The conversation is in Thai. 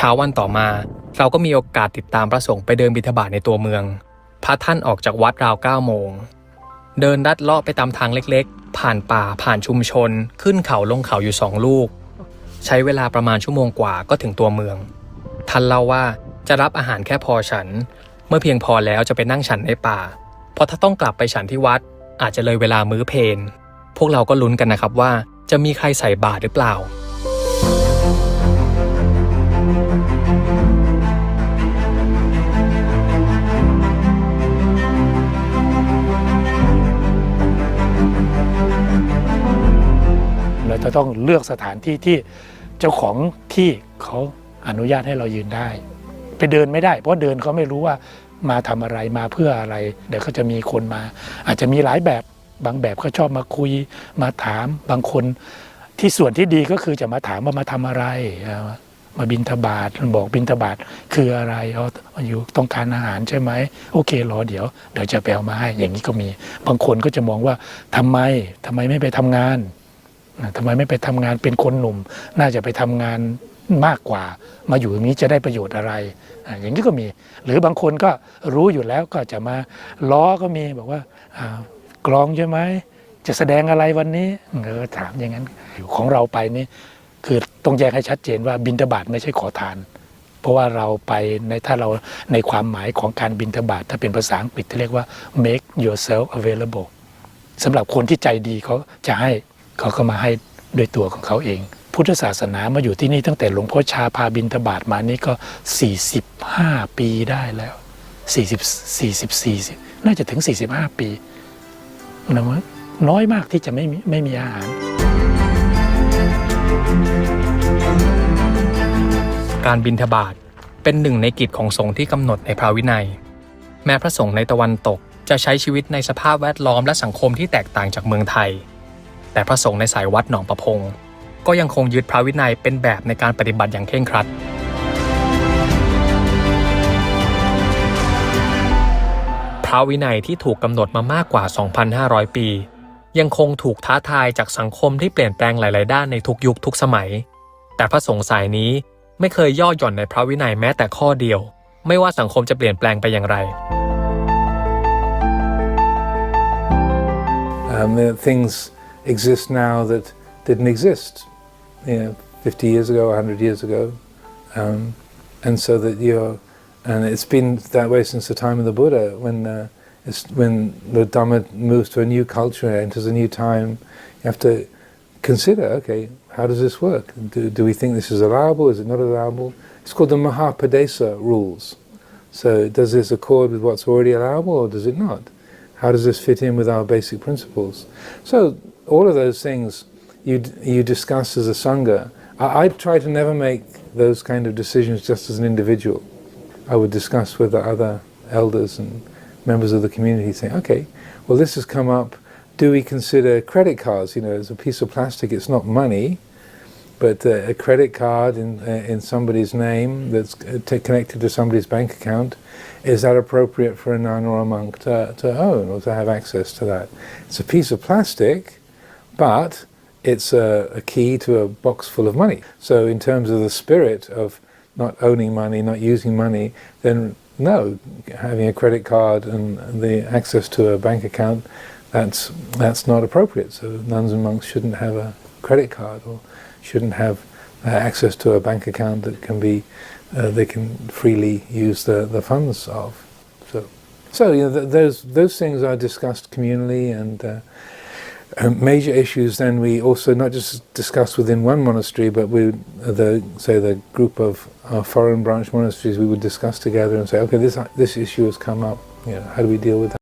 เช้าวันต่อมา เราก็มีโอกาสติดตามพระสงฆ์ไปเดินบิณฑบาตในตัวเมือง พระท่านออกจากวัดราว9โมง เดินลัดเลาะไปตามทางเล็กๆ ผ่านป่าผ่านชุมชน ขึ้นเขาลงเขาอยู่สองลูก ใช้เวลาประมาณชั่วโมงกว่าก็ถึงตัวเมือง ท่านเล่าว่าจะรับอาหารแค่พอฉัน เมื่อเพียงพอแล้วจะไปนั่งฉันในป่า เพราะถ้าต้องกลับไปฉันที่วัด อาจจะเลยเวลามื้อเพลพวกเราก็ลุ้นกันนะครับว่าจะมีใครใส่บาตรหรือเปล่า จะต้องเลือกสถานที่ที่เจ้าของที่เขาอนุญาตให้เรายืนได้ ไปเดินไม่ได้ เพราะเดินเขาไม่รู้ว่ามาทำอะไรมาเพื่ออะไร เดี๋ยวเขาจะมีคนมา อาจจะมีหลายแบบบางแบบเขาชอบมาคุยมาถามบางคนที่ส่วนที่ดีก็คือจะมาถามว่ามาทำอะไร มาบินทบาทบอกบินทบาทคืออะไรเอาอยู่ต้องการอาหารใช่ไหมโอเครอเดี๋ยวเดี๋ยวจะไปเอามาให้อย่างนี้ก็มี บางคนก็จะมองว่าทำไมทำไมไม่ไปทำงาน ทำไมไม่ไปทำงานเป็นคนหนุ่ม น่าจะไปทำงานมากกว่า มาอยู่อย่างนี้จะได้ประโยชน์อะไร อย่างนี้ก็มี หรือบางคนก็รู้อยู่แล้วก็จะมาล้อก็มีบอกว่าอ่ากลองใช่ไหมจะแสดงอะไรวันนี้เออถามอย่างนั้นของเราไปนี่คือต้องแยกให้ชัดเจนว่าบินทบาทไม่ใช่ขอทาน เพราะว่าเราไปในถ้าเราในความหมายของการบินทบาทถ้าเป็นภาษาอังกฤษที่เรียกว่า make yourself available สำหรับคนที่ใจดีเขาจะให้ เขาก็มาให้โดยตัวของเขาเอง พุทธศาสนามาอยู่ที่นี่ตั้งแต่หลวงพ่อชาพาบินทบาทมานี่ก็ 45 ปีได้แล้ว 40 44 น่าจะถึง 45 ปีนะว่าน้อยมากที่จะไม่มีไม่มีอาหาร การบินทบาทเป็นหนึ่งในกิจของสงฆ์ที่กำหนดในพระวินัย แม้พระสงฆ์ในตะวันตกจะใช้ชีวิตในสภาพแวดล้อมและสังคมที่แตกต่างจากเมืองไทย แต่พระสงฆ์ในสายวัดหนองประพง ก็ยังคงยึดพระวินัยเป็นแบบในการปฏิบัติอย่างเคร่งครัด พระวินัยที่ถูกกำหนดมามากกว่า 2,500 ปี ยังคงถูกท้าทายจากสังคมที่เปลี่ยนแปลงหลาย ๆ ด้านในทุกยุคทุกสมัย แต่พระสงฆ์สายนี้ไม่เคยย่อหย่อนในพระวินัยแม้แต่ข้อเดียว ไม่ว่าสังคมจะเปลี่ยนแปลงไปอย่างไร Um, things exist now that didn't exist, you know, 50 years ago, 100 years ago, um, and so that you're, and it's been that way since the time of the Buddha. When uh, it's, when the Dhamma moves to a new culture, enters a new time, you have to consider, okay, how does this work? Do, do we think this is allowable? Is it not allowable? It's called the Mahapadesa rules. So does this accord with what's already allowable or does it not? How does this fit in with our basic principles? So all of those things you you discuss as a sangha. I, I try to never make those kind of decisions just as an individual. I would discuss with the other elders and members of the community, saying, okay, well this has come up. Do we consider credit cards? You know, as a piece of plastic, it's not money, but uh, a credit card in uh, in somebody's name that's uh, t- connected to somebody's bank account is that appropriate for a nun or a monk to, to own or to have access to that? It's a piece of plastic, but it's a, a key to a box full of money. So, in terms of the spirit of not owning money, not using money, then no, having a credit card and the access to a bank account, that's that's not appropriate. So nuns and monks shouldn't have a credit card or shouldn't have uh, access to a bank account that can be uh, they can freely use the, the funds of. So, so you know, th- those those things are discussed communally, and uh, uh, major issues. Then we also not just discuss within one monastery, but we the say the group of our foreign branch monasteries we would discuss together and say, okay, this this issue has come up. You know, how do we deal with that?